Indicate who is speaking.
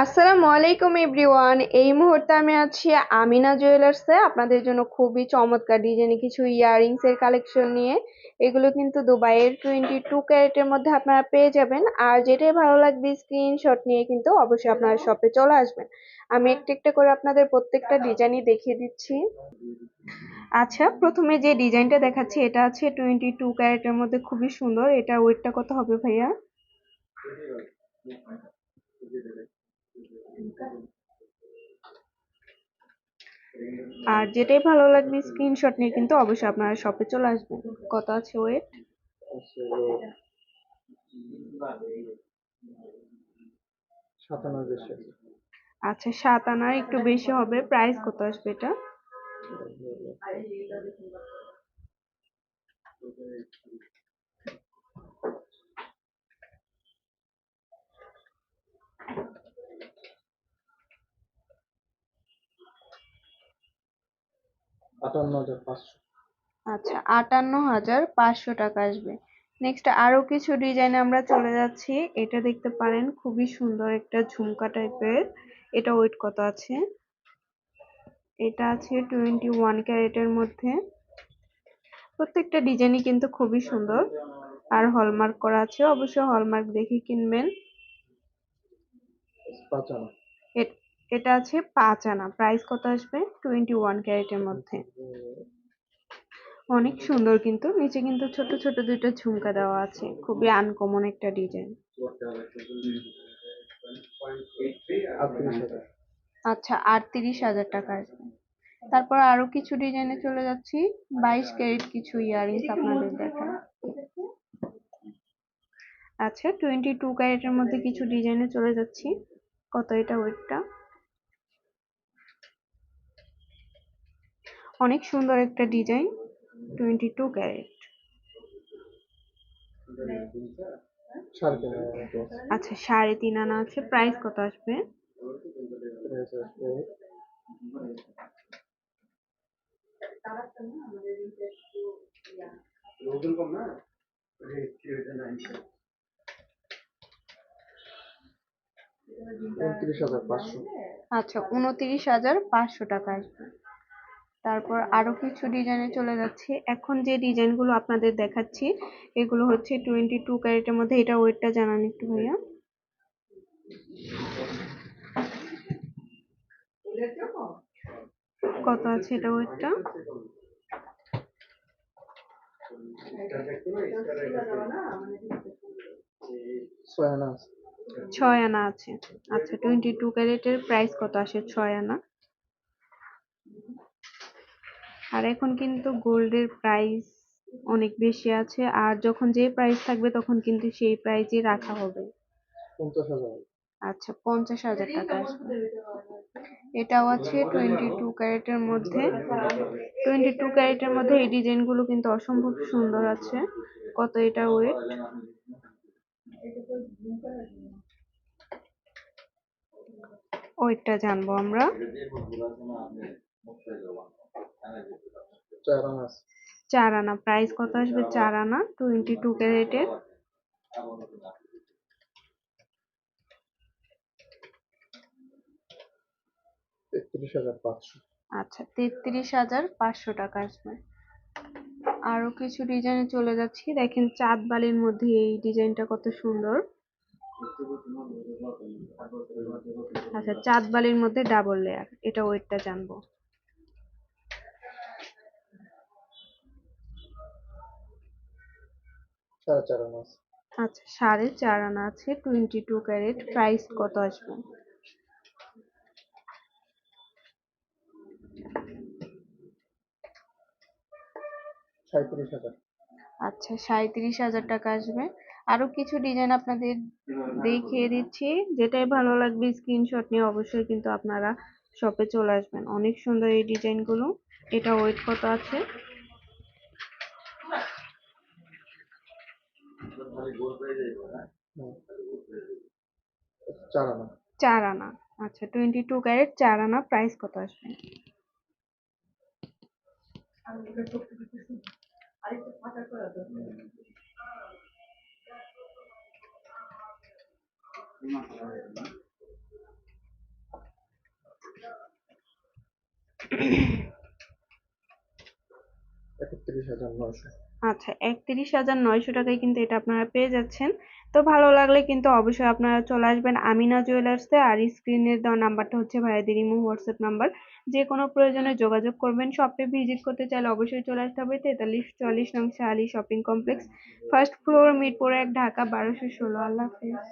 Speaker 1: আসসালামু আলাইকুম এভরিওয়ান। এই মুহূর্তে আমি আছি আমিনা জুয়েলার্সে আপনাদের জন্য খুবই চমৎকার ডিজাইনে কিছু ইয়াররিংস এর কালেকশন নিয়ে। এগুলো কিন্তু দুবাইয়ের টোয়েন্টি টু ক্যারেটের মধ্যে আপনারা পেয়ে যাবেন। আর যেটাই ভালো লাগবে স্ক্রিনশট নিয়ে কিন্তু অবশ্যই আপনারা শপে চলে আসবেন। আমি একটা একটা করে আপনাদের প্রত্যেকটা ডিজাইনই দেখিয়ে দিচ্ছি। আচ্ছা প্রথমে যে ডিজাইনটা দেখাচ্ছি, এটা আছে টোয়েন্টি টু ক্যারেটের মধ্যে খুবই সুন্দর। এটা ওয়েটটা কত হবে ভাইয়া? আর যেটাই ভালো লাগবে স্ক্রিনশট নিয়ে কিন্তু অবশ্যই আপনারা শপে চলে আসবেন কত আছে ওয়েট আচ্ছা সাত আনার একটু বেশি হবে। প্রাইস কত আসবে এটা?
Speaker 2: আটান্ন হাজার পাঁচশো।
Speaker 1: আচ্ছা আটান্ন হাজার পাঁচশো টাকা আসবে। নেক্সট আরও কিছু ডিজাইন আমরা চলে যাচ্ছি। এটা দেখতে পারেন খুবই সুন্দর একটা ঝুমকা টাইপের এটা ওয়েট কত আছে? এটা আছে টোয়েন্টি ওয়ান ক্যারেটের মধ্যে। প্রত্যেকটা ডিজাইনই কিন্তু খুবই সুন্দর। আর হলমার্ক করা আছে অবশ্যই হলমার্ক দেখে কিনবেন। এটা আছে পাঁচ আনা। প্রাইস কত আসবে? টোয়েন্টি ওয়ান ক্যারেটের মধ্যে। অনেক সুন্দর কিন্তু। নিচে কিন্তু ছোট ছোট দুইটা ঝুমকা দেওয়া আছে। খুবই আনকমন একটা ডিজাইন আচ্ছা আটত্রিশ হাজার টাকা আসবে। তারপর আরও কিছু ডিজাইনে চলে যাচ্ছি। বাইশ ক্যারেট কিছু ইয়াররিংস আপনাদের দেখা আচ্ছা টোয়েন্টি টু ক্যারেটের মধ্যে কিছু ডিজাইনে চলে যাচ্ছি। কত এটা ওয়েটটা অনেক সুন্দর একটা ডিজাইন টোয়েন্টি টু ক্যারেট আচ্ছা সাড়ে তিন আনা আছে। প্রাইস কত আসবে? আচ্ছা উনত্রিশ হাজার পাঁচশো টাকা আসবে। তারপর আরও কিছু ডিজাইনে চলে যাচ্ছি। এখন যে ডিজাইনগুলো আপনাদের দেখাচ্ছি, এগুলো হচ্ছে টোয়েন্টি টু ক্যারেটের মধ্যে, এটা ওয়েটটা জানান একটু ভাইয়া। কত আছে এটা ওয়েটটা?
Speaker 2: ছয় আনা আছে।
Speaker 1: আচ্ছা টোয়েন্টি টু ক্যারেটের প্রাইস কত আসে? ছয় আনা। আর এখন কিন্তু গোল্ডের প্রাইস অনেক বেশি আছে। আর যখন যে প্রাইস থাকবে তখন কিন্তু সেই প্রাইজই রাখা হবে। আচ্ছা পঞ্চাশ হাজার টাকা এটাও আছে টোয়েন্টি টু ক্যারেটের মধ্যে। টোয়েন্টি টু ক্যারেটের মধ্যে এই ডিজাইনগুলো কিন্তু অসম্ভব সুন্দর আছে। কত এটা ওয়েট ওয়েটটা জানব আমরা।
Speaker 2: চার আনা
Speaker 1: প্রাইস কত আসবে? চার আনা। টোয়েন্টি টু ক্যারেটের। আচ্ছা তেত্রিশ হাজার পাঁচশো টাকা আসবে। আরও কিছু ডিজাইনে চলে যাচ্ছি। দেখেন চাঁদ বালির মধ্যে এই ডিজাইনটা কত সুন্দর। আচ্ছা চাঁদ বালির মধ্যে ডাবল লেয়ার এটা ওয়েটটা জানব।
Speaker 2: সাড়ে চার আনা আছে
Speaker 1: আচ্ছা সাড়ে চার আনা আছে টোয়েন্টি টু ক্যারেট প্রাইস কত আসবে?
Speaker 2: সাঁত্রিশ হাজার।
Speaker 1: আচ্ছা সাঁইত্রিশ হাজার টাকা আসবে। আরও কিছু ডিজাইন আপনাদের দেখিয়ে দিচ্ছি। যেটাই ভালো লাগবে স্ক্রিনশট নিয়ে অবশ্যই কিন্তু আপনারা শপে চলে আসবেন। অনেক সুন্দর এই ডিজাইনগুলো এটা ওয়েট কত আছে? চার আনা। আচ্ছা টোয়েন্টি টু ক্যারেট চার আনা প্রাইস কত আসবে?
Speaker 2: একত্রিশ হাজার নয়শো।
Speaker 1: আচ্ছা একত্রিশ হাজার নয়শো টাকায় কিন্তু এটা আপনারা পেয়ে যাচ্ছেন। তো ভালো লাগলে কিন্তু অবশ্যই আপনারা চলে আসবেন আমিনা জুয়েলার্সে আর স্ক্রিনে দেওয়া নাম্বারটা হচ্ছে ভাইয়াদের ইমো, হোয়াটসঅ্যাপ নাম্বার। যে কোনো প্রয়োজনে যোগাযোগ করবেন, শপে ভিজিট করতে চাইলে অবশ্যই চলে আসতে হবে তেতাল্লিশ চুয়াল্লিশ নং Shahali shopping complex, first floor Mirpur এক, ঢাকা বারোশো ষোলো। আল্লাহ হাফেজ।